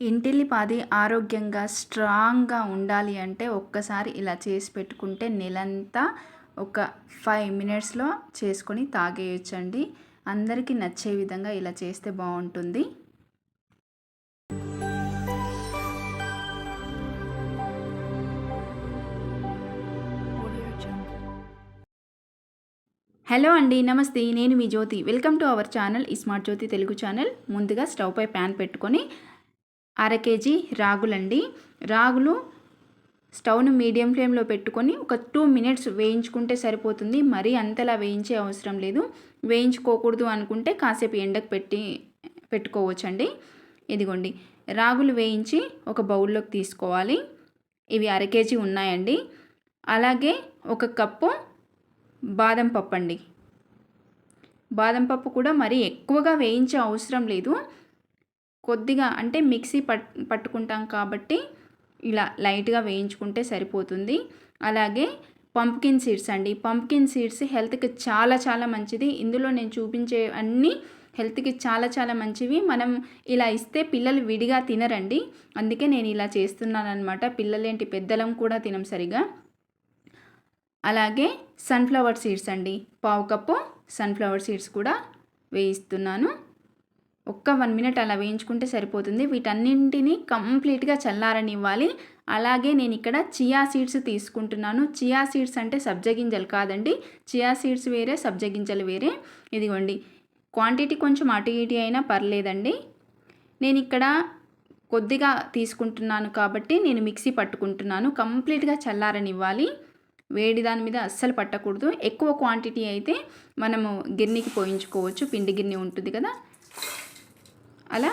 ఇంటిల్లిపాది ఆరోగ్యంగా స్ట్రాంగ్గా ఉండాలి అంటే ఒక్కసారి ఇలా చేసి పెట్టుకుంటే నెలంతా ఒక ఫైవ్ మినిట్స్లో చేసుకొని తాగేయచ్చండి. అందరికీ నచ్చే విధంగా ఇలా చేస్తే బాగుంటుంది. హలో అండి నమస్తే. నేను మీ Jyothi. Welcome to our channel ఈ స్మార్ట్ జ్యోతి తెలుగు ఛానల్. ముందుగా స్టవ్ పై ప్యాన్ పెట్టుకొని అర కేజీ రాగులండి. రాగులు స్టవ్ను మీడియం ఫ్లేమ్లో పెట్టుకొని ఒక టూ మినిట్స్ వేయించుకుంటే సరిపోతుంది. మరీ అంతలా వేయించే అవసరం లేదు. వేయించుకోకూడదు అనుకుంటే కాసేపు ఎండకు పెట్టి పెట్టుకోవచ్చండి. ఇదిగోండి. రాగులు వేయించి ఒక బౌల్లోకి తీసుకోవాలి. ఇవి అర కేజీ ఉన్నాయండి. అలాగే ఒక కప్పు బాదం పప్పు అండి బాదం పప్పు కూడా మరీ ఎక్కువగా వేయించే అవసరం లేదు. కొద్దిగా అంటే మిక్సీ పట్ పట్టుకుంటాం కాబట్టి ఇలా లైట్గా వేయించుకుంటే సరిపోతుంది. అలాగే పంప్కిన్ సీడ్స్ అండి. పంప్కిన్ సీడ్స్ హెల్త్కి చాలా చాలా మంచిది. ఇందులో నేను చూపించే అన్నీ హెల్త్కి చాలా చాలా మంచివి. మనం ఇలా ఇస్తే పిల్లలు విడిగా తినరండి. అందుకే నేను ఇలా చేస్తున్నాను అనమాట పిల్లలేంటి పెద్దలం కూడా తినం సరిగా. అలాగే సన్ఫ్లవర్ సీడ్స్ అండి. పావు కప్పు సన్ఫ్లవర్ సీడ్స్ కూడా వేయిస్తున్నాను. ఒక్క వన్ మినిట్ అలా వేయించుకుంటే సరిపోతుంది. వీటన్నింటినీ కంప్లీట్గా చల్లారనివ్వాలి. అలాగే నేను ఇక్కడ చియా సీడ్స్ తీసుకుంటున్నాను. చియా సీడ్స్ అంటే సబ్జ గింజలు కాదండి. చియా సీడ్స్ వేరే సబ్జ గింజలు వేరే. ఇదిగోండి. క్వాంటిటీ కొంచెం అటు ఇటు అయినా పర్లేదండి. నేను ఇక్కడ కొద్దిగా తీసుకుంటున్నాను కాబట్టి నేను మిక్సీ పట్టుకుంటున్నాను. కంప్లీట్గా చల్లారనివ్వాలి. వేడి దాని మీద అస్సలు పట్టకూడదు. ఎక్కువ క్వాంటిటీ అయితే మనము గిర్నీకి పోయించుకోవచ్చు. పిండి గిర్నీ ఉంటుంది కదా. అలా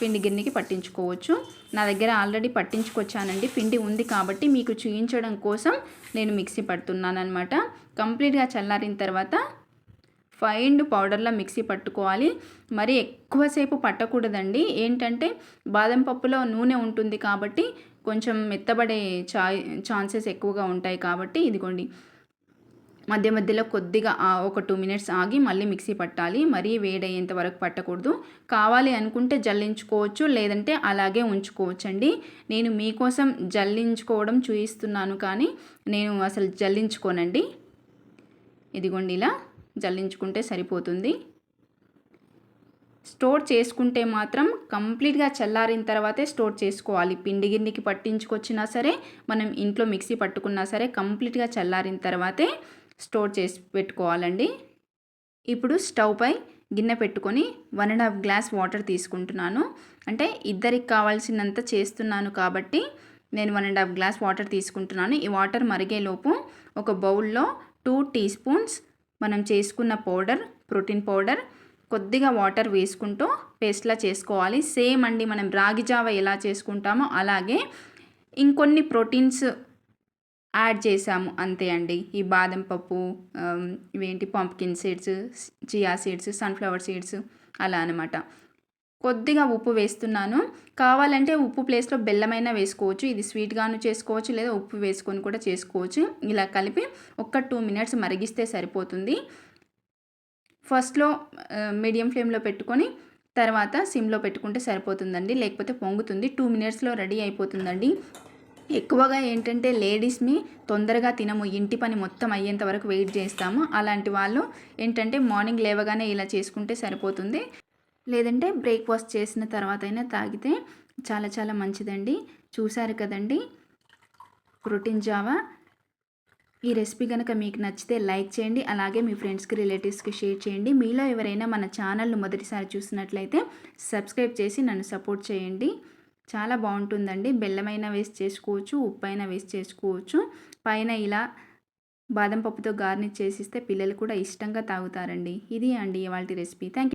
పిండి గిన్నెకి పట్టించుకోవచ్చు. నా దగ్గర ఆల్రెడీ పట్టించుకొచ్చానండి. పిండి ఉంది కాబట్టి మీకు చూయించడం కోసం నేను మిక్సీ పడుతున్నానమాట కంప్లీట్గా చల్లారిన తర్వాత ఫైన్ పౌడర్లా మిక్సీ పట్టుకోవాలి. మరి ఎక్కువసేపు పట్టకూడదండి. ఏంటంటే బాదం పప్పులో నూనె ఉంటుంది కాబట్టి కొంచెం మెత్తబడే చా ఛాన్సెస్ ఎక్కువగా ఉంటాయి కాబట్టి ఇదిగోండి. మధ్య మధ్యలో కొద్దిగా ఒక టూ మినిట్స్ ఆగి మళ్ళీ మిక్సీ పట్టాలి. మరీ వేడయ్యేంత వరకు పట్టకూడదు. కావాలి అనుకుంటే జల్లించుకోవచ్చు లేదంటే అలాగే ఉంచుకోవచ్చు అండి నేను మీకోసం జల్లించుకోవడం చూపిస్తున్నాను కానీ నేను అసలు జల్లించుకోనండి. ఇదిగోండి ఇలా జల్లించుకుంటే సరిపోతుంది. స్టోర్ చేసుకుంటే మాత్రం కంప్లీట్గా చల్లారిన తర్వాతే స్టోర్ చేసుకోవాలి. పిండి గిన్నెకి పట్టించుకొచ్చినా సరే మనం ఇంట్లో మిక్సీ పట్టుకున్నా సరే కంప్లీట్గా చల్లారిన తర్వాతే స్టోర్ చేసి పెట్టుకోవాలండి. ఇప్పుడు స్టవ్ పై గిన్నె పెట్టుకొని one and half glass water తీసుకుంటున్నాను. అంటే ఇద్దరికి కావాల్సినంత చేస్తున్నాను కాబట్టి నేను one and half glass water తీసుకుంటున్నాను. ఈ వాటర్ మరిగేలోపు ఒక బౌల్లో టూ టీ స్పూన్స్ మనం చేసుకున్న పౌడర్ ప్రోటీన్ పౌడర్ కొద్దిగా వాటర్ వేసుకుంటూ పేస్ట్లా చేసుకోవాలి. సేమ్ అండి మనం రాగి జావ ఎలా చేసుకుంటామో అలాగే ఇంకొన్ని ప్రోటీన్స్ యాడ్ చేసాము అంతే అండి. ఈ బాదం పప్పు ఇవేంటి pumpkin seeds chia seeds sunflower seeds అలా అనమాట కొద్దిగా ఉప్పు వేస్తున్నాను. కావాలంటే ఉప్పు ప్లేస్లో బెల్లమైనా వేసుకోవచ్చు. ఇది స్వీట్గాను చేసుకోవచ్చు లేదా ఉప్పు వేసుకొని కూడా చేసుకోవచ్చు. ఇలా కలిపి ఒక్క టూ మినిట్స్ మరిగిస్తే సరిపోతుంది. ఫస్ట్లో మీడియం ఫ్లేమ్లో పెట్టుకొని తర్వాత సిమ్లో పెట్టుకుంటే సరిపోతుందండి. లేకపోతే పొంగుతుంది. టూ మినిట్స్లో రెడీ అయిపోతుందండి. ఎక్కువగా ఏంటంటే లేడీస్ని తొందరగా తినము ఇంటి పని మొత్తం అయ్యేంత వరకు వెయిట్ చేస్తాము. అలాంటి వాళ్ళు ఏంటంటే మార్నింగ్ లేవగానే ఇలా చేసుకుంటే సరిపోతుంది. లేదంటే బ్రేక్ఫాస్ట్ చేసిన తర్వాత అయినా తాగితే చాలా చాలా మంచిదండి. చూశారు కదండి? Protein Java. ఈ రెసిపీ కనుక మీకు నచ్చితే లైక్ చేయండి. అలాగే మీ ఫ్రెండ్స్కి రిలేటివ్స్కి షేర్ చేయండి. మీలో ఎవరైనా మన ఛానల్ను మొదటిసారి చూసినట్లయితే సబ్స్క్రైబ్ చేసి నన్ను సపోర్ట్ చేయండి. చాలా బాగుంటుందండి. బెల్లమైనా వేస్ట్ చేసుకోవచ్చు ఉప్పు అయినా వేస్ట్ చేసుకోవచ్చు. పైన ఇలా బాదం పప్పుతో గార్నిష్ చేసిస్తే పిల్లలు కూడా ఇష్టంగా తాగుతారండి. ఇది అండి ఇవాళ రెసిపీ. థ్యాంక్